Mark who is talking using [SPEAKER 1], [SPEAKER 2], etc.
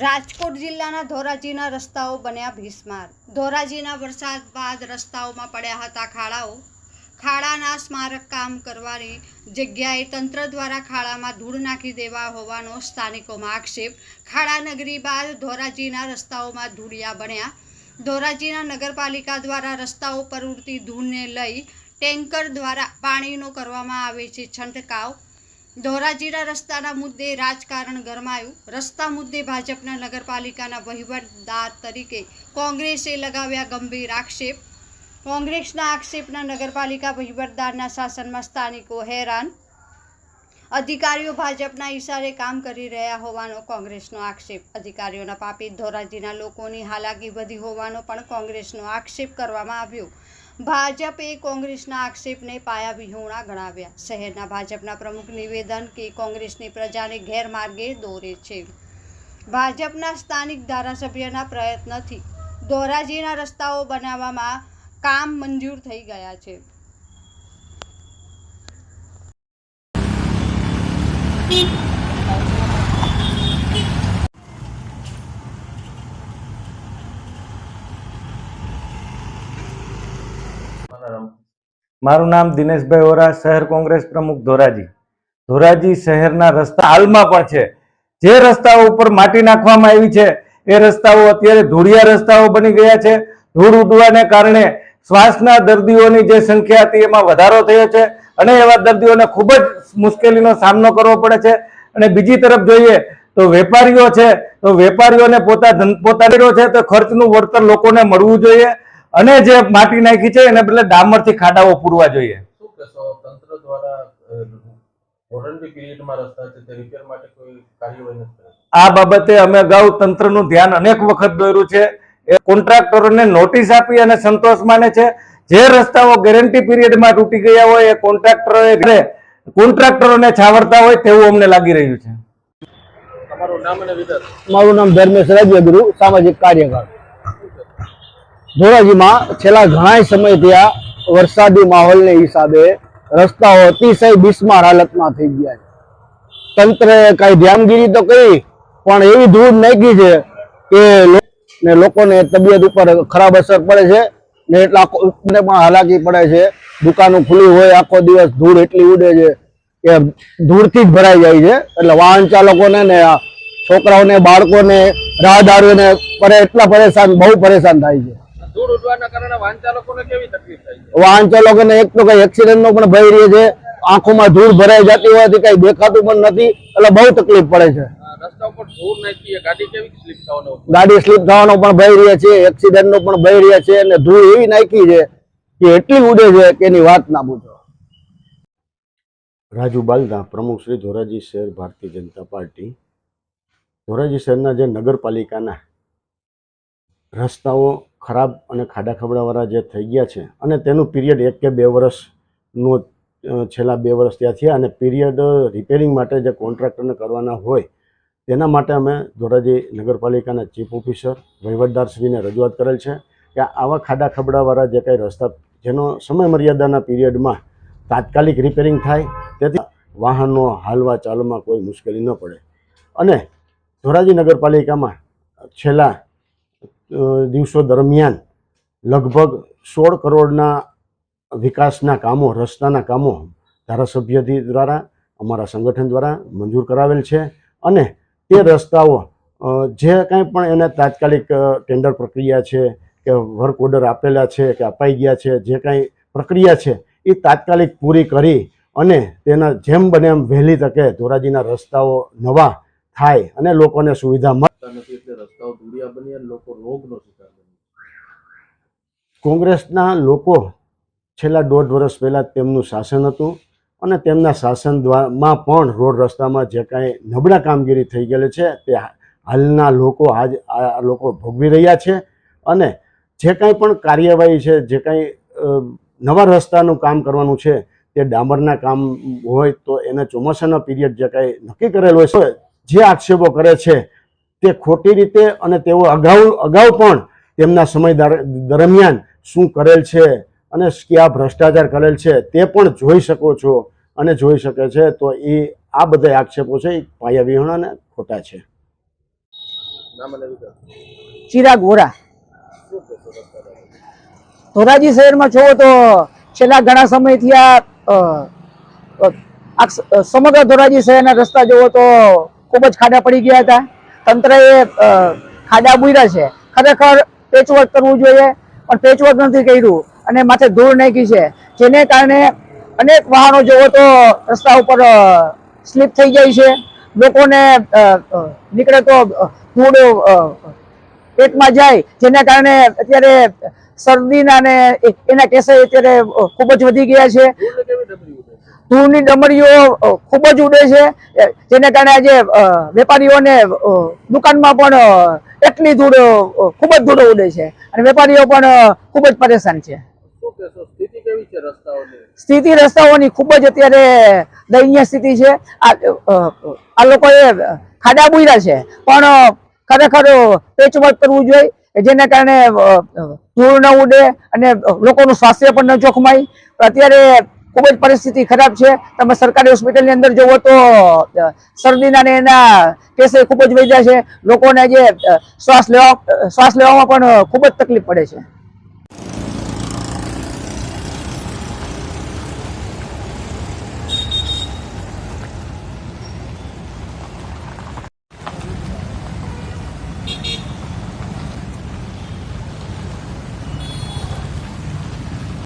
[SPEAKER 1] રાજકોટ જિલ્લાના ધોરાજીના રસ્તાઓ બન્યા ભીસમાર. ધોરાજીના વરસાદ બાદ રસ્તાઓમાં પડ્યા હતા ખાડાઓ. ખાડાના સ્મારક કામ કરવાની જગ્યાએ તંત્ર દ્વારા ખાડામાં ધૂળ નાખી દેવા હોવાનો સ્થાનિકોમાં આક્ષેપ. ખાડા નગરી બાદ ધોરાજીના રસ્તાઓમાં ધૂળિયા બન્યા. ધોરાજીના નગરપાલિકા દ્વારા રસ્તાઓ પર ઉડતી ધૂળને લઈ ટેન્કર દ્વારા પાણીનો કરવામાં આવે છે છંટકાવ. ધોરાજીના રસ્તાના મુદ્દે રાજકારણ ગરમાયું. રસ્તા મુદ્દે ભાજપના નગરપાલિકાના વહીવટદાર તરીકે કોંગ્રેસે લગાવ્યા ગંભીર આક્ષેપ. કોંગ્રેસના આક્ષેપના નગરપાલિકા વહીવટદારના શાસનમાં સ્થાનિકો હેરાન. અધિકારીઓ ભાજપના ઈશારે કામ કરી રહ્યા હોવાનો કોંગ્રેસનો આક્ષેપ. અધિકારીઓના પાપી ધોરાજીના લોકોની હાલાકી વધી હોવાનો પણ કોંગ્રેસનો આક્ષેપ કરવામાં આવ્યો. ભાજપે કોંગ્રેસના આક્ષેપને પાયાવિહોણા ગણાવ્યા. શહેરના ભાજપના પ્રમુખ નિવેદન કે કોંગ્રેસની પ્રજાને ગેરમાર્ગે દોરે છે. ભાજપના સ્થાનિક ધારાસભ્યના પ્રયત્નથી ધોરાજીના રસ્તાઓ બનાવવામાં કામ મંજૂર થઈ ગયા છે.
[SPEAKER 2] મારું નામ દિનેશભાઈ ઓરા શહેર કોંગ્રેસ પ્રમુખ ધોરાજી. ધોરાજી શહેરના રસ્તા હાલમાં પણ છે. જે રસ્તાઓ ઉપર માટી નાખવામાં આવી છે, એ રસ્તાઓ અત્યારે ધૂળિયા રસ્તાઓ બની ગયા છે. ધૂળ ઉડવાને કારણે શ્વાસના દર્દીઓની જે સંખ્યા હતી એમાં વધારો થયો છે અને એવા દર્દીઓને ખૂબ જ મુશ્કેલીનો સામનો કરવો પડે છે. અને બીજી તરફ જોઈએ તો વેપારીઓ છે, તો વેપારીઓને પોતા પોતાનો છે તો ખર્ચનું વળતર લોકોને મળવું જોઈએ. અને જે માટી નાખી છે એને બદલે ડામરથી ખાડાઓ પૂરવા જોઈએ.
[SPEAKER 3] શું કહેશો? તંત્ર દ્વારા વોરંટી પીરિયડમાં રસ્તા છે તે રિપેર માટે કોઈ કાર્યવાહી નથી કરી
[SPEAKER 2] આ બાબતે અમે અગાઉ તંત્રનું ધ્યાન અનેક વખત દોર્યું છે. એ કોન્ટ્રાક્ટરોને નોટિસ આપી અને સંતોષ માને છે. જે રસ્તાઓ ગેરંટી પીરિયડમાં તૂટી ગયા હોય એ કોન્ટ્રાક્ટરોએ કોન્ટ્રાક્ટરોને છાવરતા હોય તેવું અમને લાગી રહ્યું છે.
[SPEAKER 3] તમારું નામ અને વિગત?
[SPEAKER 4] મારું નામ ધર્મેશ રાજ્યગુરુ સામાજિક કાર્યકર. ધોરાજીમાં છેલ્લા ઘણા સમયથી આ વરસાદી માહોલને હિસાબે રસ્તાઓ અતિશય બિસ્માર હાલતમાં થઈ ગયા છે. તંત્રે કઈ ધ્યાનગીરી તો કરી, પણ એવી ધૂળ નાખી છે કે લોકોને તબિયત ઉપર ખરાબ અસર પડે છે, ને એટલા ને પણ હાલાકી પડે છે. દુકાનો ખુલ્લી હોય, આખો દિવસ ધૂળ એટલી ઉડે છે કે ધૂળથી જ ભરાઈ જાય છે. એટલે વાહન ચાલકોને ને છોકરાઓને, બાળકોને રાહદારીઓને પરે એટલા પરેશાન, બહુ પરેશાન થાય છે.
[SPEAKER 3] ધૂળ ઉડવાના કારણે વાહન ચાલકોને કેવી તકલીફ થાય છે?
[SPEAKER 4] વાહન ચાલકોને એક તો કઈ એક્સિડન્ટ નો પણ ભય રહે છે. આંખોમાં ધૂળ ભરાઈ જતી હોવાથી કઈ દેખાતું પણ નથી. એટલે બહુ તકલીફ પડે છે.
[SPEAKER 3] રસ્તા ઉપર ધૂળ નાખી ગાડી કેવી સ્લીપ થવાનો?
[SPEAKER 4] ગાડી સ્લીપ થવાનો પણ ભય રહે છે એક્સિડન્ટ નો પણ ભય રહે છે અને ધૂળ એવી નાખી છે કે એટલી ઉડે છે કે એની વાત ના પૂછો.
[SPEAKER 5] રાજુ બાલદા પ્રમુખ શ્રી ધોરાજી શહેર ભારતીય જનતા પાર્ટી. ધોરાજી શહેરના જે નગરપાલિકાના રસ્તાઓ ખરાબ અને ખાડા ખબડાવાળા જે થઈ ગયા છે અને તેનું પીરિયડ એક કે બે વર્ષનો છેલ્લા બે વર્ષ ત્યાં થયા અને પીરિયડ રિપેરિંગ માટે જે કોન્ટ્રાક્ટરને કરવાના હોય તેના માટે અમે ધોરાજી નગરપાલિકાના ચીફ ઓફિસર વહીવટદારશ્રીને રજૂઆત કરેલ છે કે આવા ખાડા ખબડાવાળા જે કંઈ રસ્તા જેનો સમય મર્યાદાના પીરિયડમાં તાત્કાલિક રિપેરિંગ થાય તેથી વાહનો હાલવા ચાલવામાં કોઈ મુશ્કેલી ન પડે. અને ધોરાજી નગરપાલિકામાં છેલ્લા દિવસો દરમિયાન લગભગ સોળ કરોડના વિકાસના કામો, રસ્તાના કામો ધારાસભ્યથી દ્વારા, અમારા સંગઠન દ્વારા મંજૂર કરાવેલ છે અને તે રસ્તાઓ જે કાંઈ પણ એને તાત્કાલિક ટેન્ડર પ્રક્રિયા છે કે વર્ક ઓર્ડર આપેલા છે કે અપાઈ ગયા છે, જે કાંઈ પ્રક્રિયા છે, એ તાત્કાલિક પૂરી કરી અને તેના જેમ બને એમ વહેલી તકે ધોરાજીના રસ્તાઓ નવા થાય અને લોકોને સુવિધા મળે.
[SPEAKER 3] ધૂળિયા બની લોકો રોગનો શિકાર બની
[SPEAKER 5] કોંગ્રેસના લોકો છેલ્લા દોઢ વર્ષ પહેલાં તેમનું શાસન હતું અને તેમના શાસન દ્વારામાં પણ રોડ રસ્તામાં જે કાંઈ નબળા કામગીરી થઈ ગયેલી છે તે હાલના લોકો આજ, આ લોકો ભોગવી રહ્યા છે અને જે કાંઈ પણ કાર્યવાહી છે, જે કાંઈ નવા રસ્તાનું કામ કરવાનું છે તે ડામરના કામ હોય તો એને ચોમાસાના પીરિયડ જે કાંઈ નક્કી કરેલો હોય જે આક્ષેપો કરે છે તે ખોટી રીતે અને તેઓ અગાઉ અગાઉ પણ તેમના સમય દરમિયાન શું કરેલ છે અને કયા ભ્રષ્ટાચાર કરેલ છે તે પણ જોઈ શકો છો અને જોઈ શકે છે. તો એ આ બધા આક્ષેપો છે એ પાયા વિહોણા અને ખોટા છે.
[SPEAKER 6] ચિરાગ વોરા? ધોરાજી શહેરમાં છો તો છેલ્લા ઘણા સમયથી આ સમગ્ર ધોરાજી શહેરના રસ્તા જોવો તો ખૂબ જ ખાડા પડી ગયા હતા. તંત્રએ ખાડા બુર્યા છે. ખરેખર પેચવર્ક કરવું જોઈએ, પણ પેચવર્ક નથી કર્યું અને માથે ધૂળ નાખી છે. જેને કારણે અનેક વાહનો જોવો તો રસ્તા ઉપર સ્લીપ થઈ જાય છે. લોકોને નીકળે તો ધૂળ પેટમાં જાય. જેના કારણે અત્યારે શરદીના ને એના કેસો અત્યારે ખૂબ જ વધી ગયા છે.
[SPEAKER 3] ધૂળને
[SPEAKER 6] ડમરીઓ ખૂબ જ ઉડે છે. જેને કારણે આજે વેપારીઓને દુકાનમાં પણ એટલી ધૂળ ખૂબ જ ધૂળ ઉડે છે. અને વેપારીઓ પણ ખૂબ જ પરેશાન છે.
[SPEAKER 3] સ્થિતિ રસ્તાઓની?
[SPEAKER 6] ખૂબ જ અત્યારે દયનીય સ્થિતિ છે. આ આ લોકોએ ખાડા બુર્યા છે. પણ ખરેખર પેચવર્ક કરવું જોઈએ જેને કારણે ધૂળ ન ઉડે અને લોકોનું સ્વાસ્થ્ય પણ ન જોખમાય. અત્યારે ખૂબ જ પરિસ્થિતિ ખરાબ છે. તમે સરકારી હોસ્પિટલની અંદર જુઓ તો શરદીના ને એના કેસે ખૂબ જ વધ્યા છે. લોકોને જે શ્વાસ લેવા શ્વાસ લેવામાં પણ ખૂબ જ તકલીફ પડે છે.